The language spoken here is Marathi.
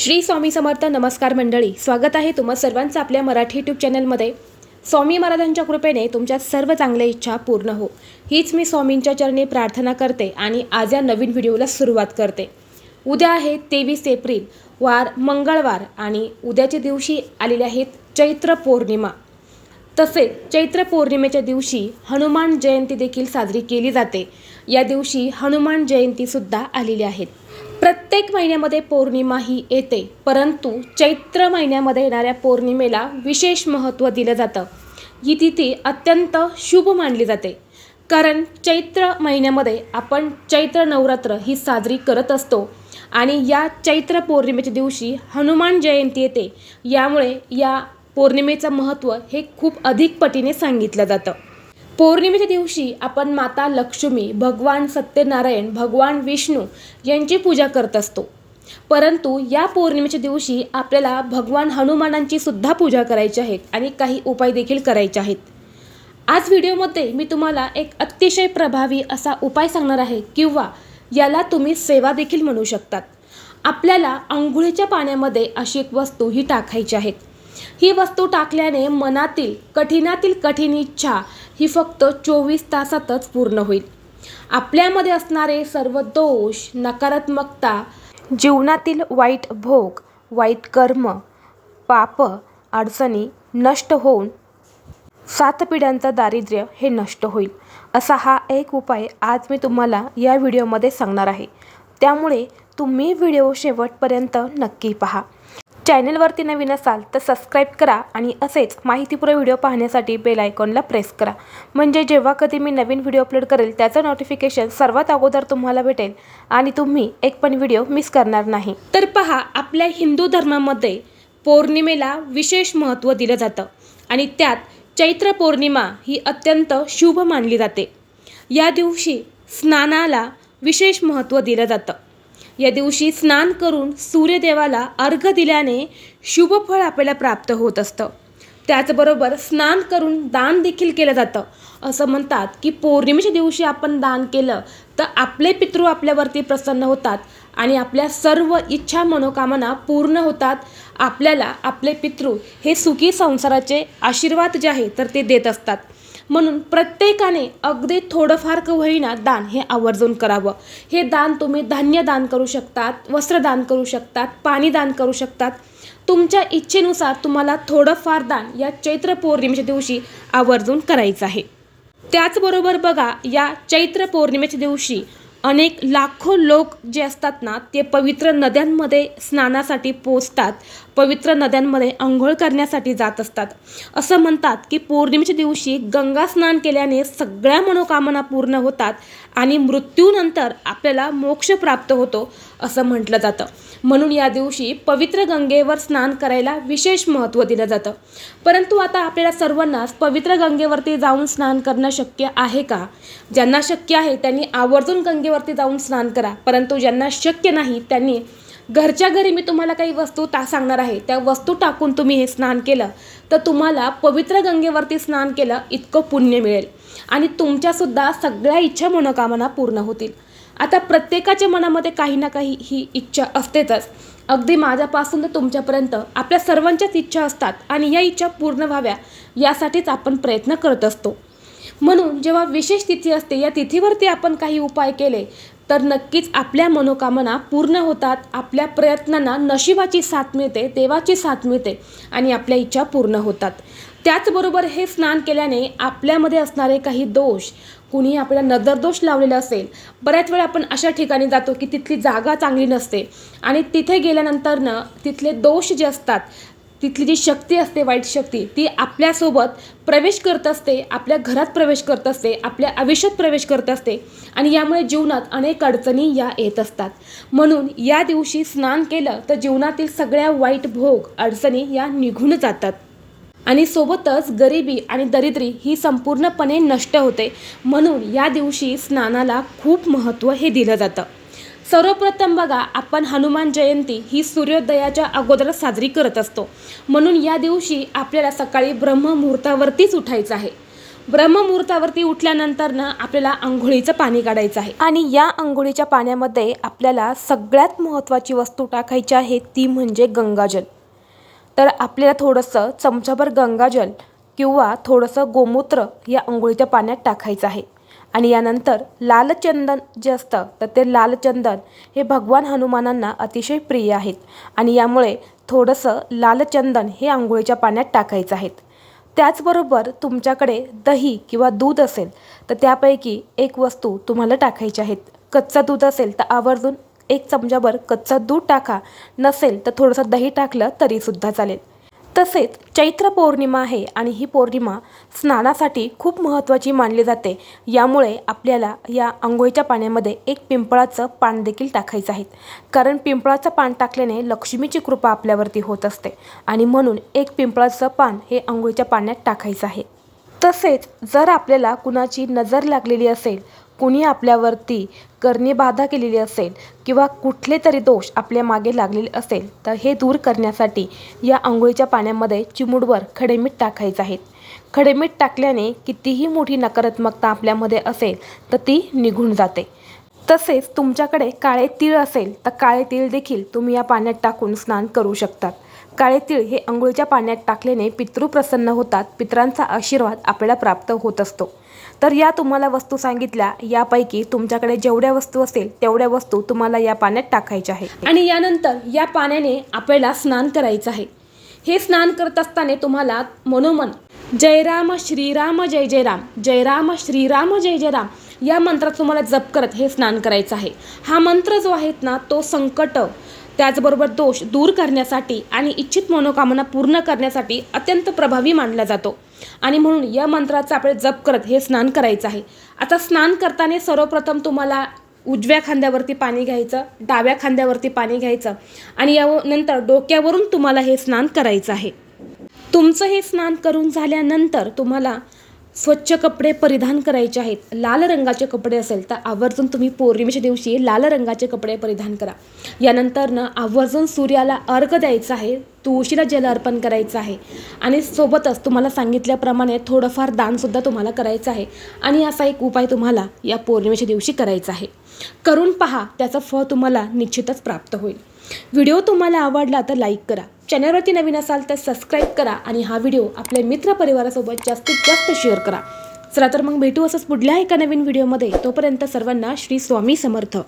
श्री स्वामी समर्थ नमस्कार मंडळी स्वागत आहे तुम्हा सर्वांचं आपल्या मराठी यूट्यूब चॅनलमध्ये. स्वामी महाराजांच्या कृपेने तुमच्या सर्व चांगल्या इच्छा पूर्ण हो. हीच मी स्वामींच्या चरणी प्रार्थना करते आणि आज या नवीन व्हिडिओला सुरुवात करते. उद्या आहे तेवीस एप्रिल वार मंगळवार आणि उद्याच्या दिवशी आलेले आहेत चैत्र पौर्णिमा. तसेच चैत्र पौर्णिमेच्या दिवशी हनुमान जयंती देखील साजरी केली जाते. या दिवशी हनुमान जयंतीसुद्धा आलेली आहेत. प्रत्येक महिन्यामध्ये पौर्णिमा ही येते परंतु चैत्र महिन्यामध्ये येणाऱ्या पौर्णिमेला विशेष महत्त्व दिलं जातं. ही तिथी अत्यंत शुभ मानली जाते. कारण चैत्र महिन्यामध्ये आपण चैत्र नवरात्र ही साजरी करत असतो आणि या चैत्र पौर्णिमेच्या दिवशी हनुमान जयंती येते. यामुळे या पौर्णिमेचं महत्त्व हे खूप अधिक पटीने सांगितलं जातं. पौर्णिमेच्या दिवशी आपण माता लक्ष्मी भगवान सत्यनारायण भगवान विष्णू यांची पूजा करत असतो. परंतु या पौर्णिमेच्या दिवशी आपल्याला भगवान हनुमानांची सुद्धा पूजा करायची आहे आणि काही उपाय देखील करायचे आहेत. आज व्हिडिओमध्ये मी तुम्हाला एक अतिशय प्रभावी असा उपाय सांगणार आहे किंवा याला तुम्ही सेवा देखील म्हणू शकतात. आपल्याला आंघोळीच्या पाण्यामध्ये अशी एक वस्तू ही टाकायची आहे. ही वस्तू टाकल्याने मनातील कठीणातील कठीण इच्छा ही फक्त चोवीस तासातच पूर्ण होईल. आपल्यामध्ये असणारे सर्व दोष नकारात्मकता जीवनातील वाईट भोग वाईट कर्म पाप अडचणी नष्ट होऊन सात पिढ्यांचं दारिद्र्य हे नष्ट होईल. असा हा एक उपाय आज मी तुम्हाला या व्हिडिओमध्ये सांगणार आहे. त्यामुळे तुम्ही व्हिडिओ शेवटपर्यंत नक्की पहा. चॅनलवरती नवीन असाल तर सबस्क्राईब करा आणि असेच माहितीपूर्ण व्हिडिओ पाहण्यासाठी बेल आयकॉनला प्रेस करा. म्हणजे जेव्हा कधी मी नवीन व्हिडिओ अपलोड करेल त्याचं नोटिफिकेशन सर्वात अगोदर तुम्हाला भेटेल आणि तुम्ही एक पण व्हिडिओ मिस करणार नाही. तर पहा आपल्या हिंदू धर्मामध्ये पौर्णिमेला विशेष महत्त्व दिलं जातं आणि त्यात चैत्र पौर्णिमा ही अत्यंत शुभ मानली जाते. या दिवशी स्नानाला विशेष महत्त्व दिलं जातं. या दिवशी स्नान करून सूर्यदेवाला अर्घ दिल्याने शुभ फळ आपल्याला प्राप्त होत असतं. त्याचबरोबर स्नान करून दान देखील केलं जातं. असं म्हणतात की पौर्णिमेच्या दिवशी आपण दान केलं तर आपले पितृ आपल्यावरती प्रसन्न होतात आणि आपल्या सर्व इच्छा मनोकामना पूर्ण होतात. आपल्याला आपले पितृ हे सुखी संसाराचे आशीर्वाद जे आहे तर ते देत असतात. म्हणून प्रत्येकाने अगदी थोडंफार का होईना दान हे आवर्जून करावं. हे दान तुम्ही धान्य दान करू शकतात वस्त्रदान करू शकतात पाणी दान करू शकतात. तुमच्या इच्छेनुसार तुम्हाला थोडंफार दान या चैत्र पौर्णिमेच्या दिवशी आवर्जून करायचं आहे. त्याचबरोबर बघा या चैत्र पौर्णिमेच्या दिवशी अनेक लाखो लोक जे असतात ना ते पवित्र नद्यांमध्ये स्नानासाठी पोचतात पवित्र नद्यांमध्ये आंघोळ करण्यासाठी जात असतात. असं म्हणतात की पौर्णिमेच्या दिवशी गंगा स्नान केल्याने सगळ्या मनोकामना पूर्ण होतात आणि मृत्यूनंतर आपल्याला मोक्ष प्राप्त होतो असं म्हटलं जातं. म्हणून या दिवशी पवित्र गंगेवर स्नान करायला विशेष महत्त्व दिलं जातं. परंतु आता आपल्याला सर्वांनाच पवित्र गंगेवरती जाऊन स्नान करणं शक्य आहे का? ज्यांना शक्य आहे त्यांनी आवर्जून गंगेवरती जाऊन स्नान करा. परंतु ज्यांना शक्य नाही त्यांनी घरच्या घरी मी तुम्हाला काही वस्तू ता सांगणार आहे. त्या वस्तू टाकून तुम्ही हे स्नान केलं तर तुम्हाला पवित्र गंगेवरती स्नान केलं इतकं पुण्य मिळेल. आणि तुमच्यासुद्धा सगळ्या इच्छा मनोकामना पूर्ण होतील. आता प्रत्येकाच्या मनामध्ये काही ना काही ही इच्छा असतेच. अगदी माझ्यापासून तर तुमच्यापर्यंत आपल्या सर्वांच्याच इच्छा असतात आणि या इच्छा पूर्ण व्हाव्या यासाठीच आपण प्रयत्न करत असतो. म्हणून जेव्हा विशेष तिथी असते या तिथीवरती आपण काही उपाय केले तर नक्कीच आपल्या मनोकामना पूर्ण होतात आपल्या प्रयत्नांना नशिबाची साथ मिळते देवाची साथ मिळते आणि आपल्या इच्छा पूर्ण होतात. त्याचबरोबर हे स्नान केल्याने आपल्यामध्ये असणारे काही दोष कुणी आपल्याला नजरदोष लावलेला असेल बऱ्याच वेळा आपण अशा ठिकाणी जातो की तिथली जागा चांगली नसते आणि तिथे गेल्यानंतरनं तिथले दोष जे असतात तिथली जी शक्ती असते वाईट शक्ती ती आपल्यासोबत प्रवेश करत असते आपल्या घरात प्रवेश करत असते आपल्या आयुष्यात प्रवेश करत असते आणि यामुळे जीवनात अनेक अडचणी या येत असतात. म्हणून या दिवशी स्नान केलं तर जीवनातील सगळ्या वाईट भोग अडचणी या निघून जातात. आणि सोबतच गरिबी आणि दरिद्री ही संपूर्णपणे नष्ट होते. म्हणून या दिवशी स्नानाला खूप महत्त्व हे दिलं जातं. सर्वप्रथम बघा आपण हनुमान जयंती ही सूर्योदयाच्या अगोदर साजरी करत असतो. म्हणून या दिवशी आपल्याला सकाळी ब्रह्ममुहूर्तावरतीच उठायचं आहे. ब्रह्ममुहूर्तावरती उठल्यानंतर ना आपल्याला आंघोळीचं पाणी काढायचं आहे. आणि या आंघोळीच्या पाण्यामध्ये आपल्याला सगळ्यात महत्त्वाची वस्तू टाकायची आहे ती म्हणजे गंगाजल. तर आपल्याला थोडंसं चमचाभर गंगाजल किंवा थोडंसं गोमूत्र या आंघोळीच्या पाण्यात टाकायचं आहे. आणि यानंतर लाल चंदन जे असतं तर ते लाल चंदन हे भगवान हनुमानांना अतिशय प्रिय आहेत. आणि यामुळे थोडंसं लाल चंदन हे आंघोळीच्या पाण्यात टाकायचं आहेत. त्याचबरोबर तुमच्याकडे दही किंवा दूध असेल तर त्यापैकी एक वस्तू तुम्हाला टाकायची आहेत. कच्चं दूध असेल तर आवर्जून एक चमचाभर कच्चं दूध टाका. नसेल तर थोडंसं दही टाकलं तरीसुद्धा चालेल. तसेच चैत्र पौर्णिमा आहे आणि ही पौर्णिमा स्नानासाठी खूप महत्त्वाची मानली जाते. यामुळे आपल्याला या आंघोळीच्या पाण्यामध्ये एक पिंपळाचं पान देखील टाकायचं आहे. कारण पिंपळाचं पान टाकल्याने लक्ष्मीची कृपा आपल्यावरती होत असते आणि म्हणून एक पिंपळाचं पान हे आंघोळीच्या पाण्यात टाकायचं आहे. तसेच जर आपल्याला कुणाची नजर लागलेली असेल कुणी आपल्यावरती करणी बाधा केलेली असेल किंवा कुठले तरी दोष आपल्या मागे लागलेले असेल तर हे दूर करण्यासाठी या आंघोळीच्या पाण्यामध्ये चिमूडवर खडेमीठ टाकायचं आहे खडेमीठ टाकल्याने कितीही मोठी नकारात्मकता आपल्यामध्ये असेल तर ती निघून जाते. तसेच तुमच्याकडे काळे तीळ असेल तर काळे तीळ देखील तुम्ही या पाण्यात टाकून स्नान करू शकतात. काळे तीळ हे आंघोळीच्या पाण्यात टाकल्याने पितृ प्रसन्न होतात पितरांचा आशीर्वाद आपल्याला प्राप्त होत असतो. तर या तुम्हाला वस्तू सांगितल्या यापैकी तुमच्याकडे जेवढ्या वस्तू असेल तेवढ्या वस्तू तुम्हाला या पाण्यात टाकायच्या आहे आणि यानंतर या पाण्याने आपल्याला स्नान करायचं आहे. हे स्नान करत असताना तुम्हाला मनोमन जय राम श्रीराम जय जय राम जय राम श्रीराम जय जय राम या मंत्रात तुम्हाला जप करत हे स्नान करायचं आहे. हा मंत्र जो आहे ना तो संकट त्याचबरोबर दोष दूर करण्यासाठी आणि इच्छित मनोकामना पूर्ण करण्यासाठी अत्यंत प्रभावी मानला जातो. आणि म्हणून या मंत्राचा आपले जप करत हे स्नान करायचं आहे. आता स्नान करताना सर्वप्रथम तुम्हाला उजव्या खांद्यावरती पाणी घ्यायचं डाव्या खांद्यावरती पाणी घ्यायचं आणि या नंतर डोक्यावरून तुम्हाला हे स्नान करायचं आहे. तुमचं हे स्नान करून झाल्यानंतर तुम्हाला स्वच्छ कपडे परिधान करायचे आहेत. लाल रंगाचे कपडे असेल तर आवर्जून तुम्ही पौर्णिमेच्या दिवशी लाल रंगाचे कपडे परिधान करा. यानंतर ना आवर्जून सूर्याला अर्घ द्यायचा आहे. तुळशीला जल अर्पण करायचं आहे. आणि सोबतच तुम्हाला सांगितल्याप्रमाणे थोडंफार दानसुद्धा तुम्हाला करायचं आहे. आणि असा एक उपाय तुम्हाला या पौर्णिमेच्या दिवशी करायचा आहे. करून पहा त्याचं फळ तुम्हाला निश्चितच प्राप्त होईल. व्हिडिओ तुम्हाला आवडला तर लाईक करा. चॅनलवरती नवीन असाल तर सबस्क्राईब करा आणि हा व्हिडिओ आपल्या मित्रपरिवारासोबत जास्तीत जास्त शेअर करा. चला तर मग भेटू असंच पुढल्या एका नवीन व्हिडिओमध्ये. तोपर्यंत सर्वांना श्री स्वामी समर्थ.